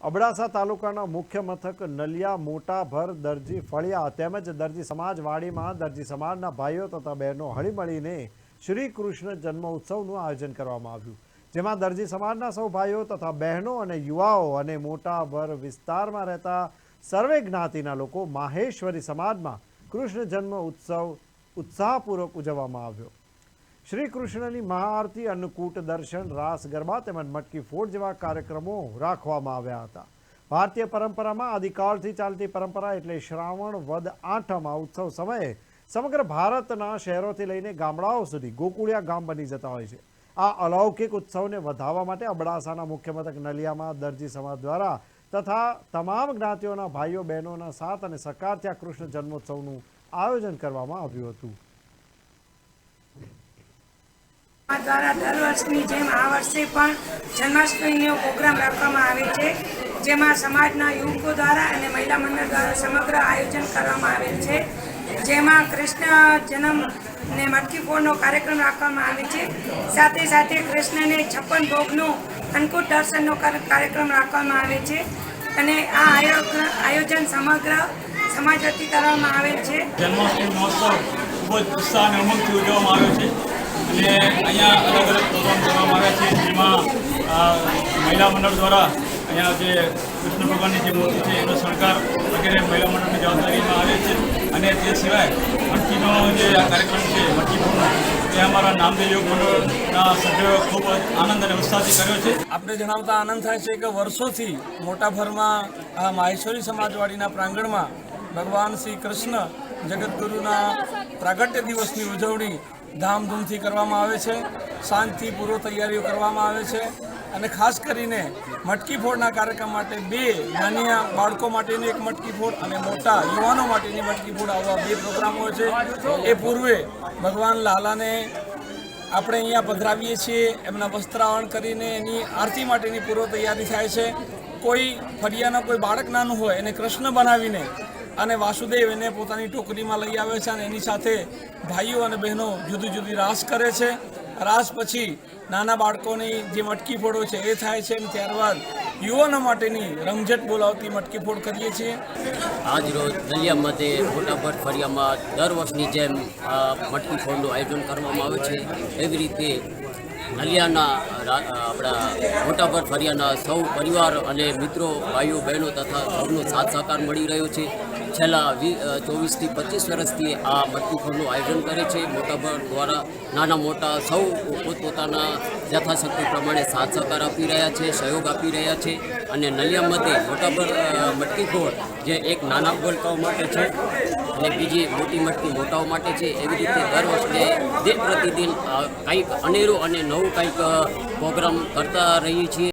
અબડાસા તાલુકાના મુખ્ય મથક નલિયા મોટાભર દરજી ફળિયા તેમજ દરજી સમાજવાડીમાં દરજી સમાજના ભાઈઓ તથા બહેનો હળીમળીને શ્રી કૃષ્ણ જન્મ ઉત્સવનું આયોજન કરવામાં આવ્યું. જેમાં દરજી સમાજના સૌ ભાઈઓ તથા બહેનો અને યુવાઓ અને મોટાભર વિસ્તારમાં રહેતા સર્વે જ્ઞાતિના લોકો માહેશ્વરી સમાજમાં કૃષ્ણ જન્મ ઉત્સવ ઉત્સાહપૂર્વક ઉજવવામાં આવ્યો. શ્રી કૃષ્ણની મહાઆરતી, અન્નકૂટ દર્શન, રાસ ગરબા તેમજ મટકી ફોડ જેવા કાર્યક્રમો રાખવામાં આવ્યા હતા. ભારતીય પરંપરામાં આદિકાળથી ચાલતી પરંપરા એટલે શ્રાવણ વદ આઠમ ઉત્સવ સમયે સમગ્ર ભારતના શહેરોથી લઈને ગામડાઓ સુધી ગોકુળિયા ગામ બની જતા હોય છે. આ અલૌકિક ઉત્સવને વધાવવા માટે અબડાસાના મુખ્ય મથક નલિયામાં દરજી સમાજ દ્વારા તથા તમામ જ્ઞાતિઓના ભાઈઓ બહેનોના સાથ અને સહકારથી આ કૃષ્ણ જન્મોત્સવનું આયોજન કરવામાં આવ્યું હતું આ દ્વારા દર વર્ષની જેમ આ વર્ષે પણ જન્માષ્ટમીનો પ્રોગ્રામ રાખવામાં આવે છે, જેમાં સમાજના યુવકો દ્વારા અને મહિલા મંડળ દ્વારા સમગ્ર આયોજન કરવામાં આવેલ છે. જેમાં કૃષ્ણ જન્મ ને મટકી કાર્યક્રમ રાખવામાં આવે છે. સાથે સાથે કૃષ્ણને છપ્પન ભોગનું અંકુટ દર્શનનો કાર્યક્રમ રાખવામાં આવે છે. અને આ આયોજન સમગ્ર સમાજ વતી કરવામાં આવેલ છે. જન્માષ્ટમી મહોત્સવ ખૂબ જ ઉત્સાહ અને ઉમંગથી ઉજવવામાં આવ્યો છે. અને અહીંયા અલગ અલગ પ્રોગ્રામ કરવામાં આવ્યા છે, જેમાં મહિલા મંડળ દ્વારા અહીંયા જે કૃષ્ણ ભગવાનની જે મૂર્તિ છે, એનો સરકાર વગેરે મહિલા મંડળની જવાબદારીમાં આવે છે. અને તે સિવાય મટકીનો જે કાર્યક્રમ છે મટકીપૂર્ણ તે અમારા નામદેવ યોગ મંડળના સભ્યોએ ખૂબ જ આનંદ અને ઉત્સાહથી કર્યો છે. આપણે જણાવતા આનંદ થાય છે કે વર્ષોથી મોટાભરમાં આ માહેશ્વરી સમાજવાડીના પ્રાંગણમાં ભગવાન શ્રી કૃષ્ણ જગતગુરુના પ્રાગટ્ય દિવસની ઉજવણી ધામધૂમથી કરવામાં આવે છે. શાંતિપૂર્વક તૈયારીઓ કરવામાં આવે છે. અને ખાસ કરીને મટકી ફોડના કાર્યક્રમ માટે બે નાની બાળકો માટેની એક મટકી ફોડ અને મોટા યુવાનો માટેની મટકી ફોડ આવા બે પ્રોગ્રામો છે. એ પૂર્વે ભગવાન લાલાને આપણે અહીંયા પધરાવીએ છીએ. એમના વસ્ત્રાવરણ કરીને એની આરતી માટેની પૂર્વ તૈયારી થાય છે. કોઈ ફરિયાના કોઈ બાળક નાનું હોય એને કૃષ્ણ બનાવીને અને વાસુદેવ એને પોતાની ટોકરીમાં લઈ આવે છે અને એની સાથે ભાઈઓ અને બહેનો જુદી જુદી રાસ કરે છે. રાસ પછી નાના બાળકોની જે મટકી ફોડો છે એ થાય છે અને ત્યારબાદ યુવાનો માટેની રમઝટ બોલાવતી મટકી ફોડ કરીએ છીએ. આજ રોજ નલિયામાં તે મોટાભર ફરિયામાં દર વર્ષની જેમ આ મટકી ફોડનું આયોજન કરવામાં આવે છે. એવી રીતે નલિયાના આપણા મોટાભર ફરિયાના સૌ પરિવાર અને મિત્રો, ભાઈઓ, બહેનો તથા સૌનો સાથ સહકાર મળી રહ્યો છે. છેલ્લા ચોવીસથી પચીસ વર્ષથી આ મટકી ફોડનું આયોજન કરે છે. મોટાભર દ્વારા નાના મોટા સૌ પોતપોતાના યથાશક્તિ પ્રમાણે સાથ સહકાર આપી રહ્યા છે સહયોગ આપી રહ્યા છે અને નલિયા મતે મોટાભર અ, મટકી જે એક નાના બોલકાઓ માટે છે અને બીજી મોટી મટકી મોટાઓ માટે છે એવી રીતે દર વર્ષે દિન પ્રતિદિન કંઈક અનેરું અને નવું કંઈક પ્રોગ્રામ કરતા રહીએ છીએ.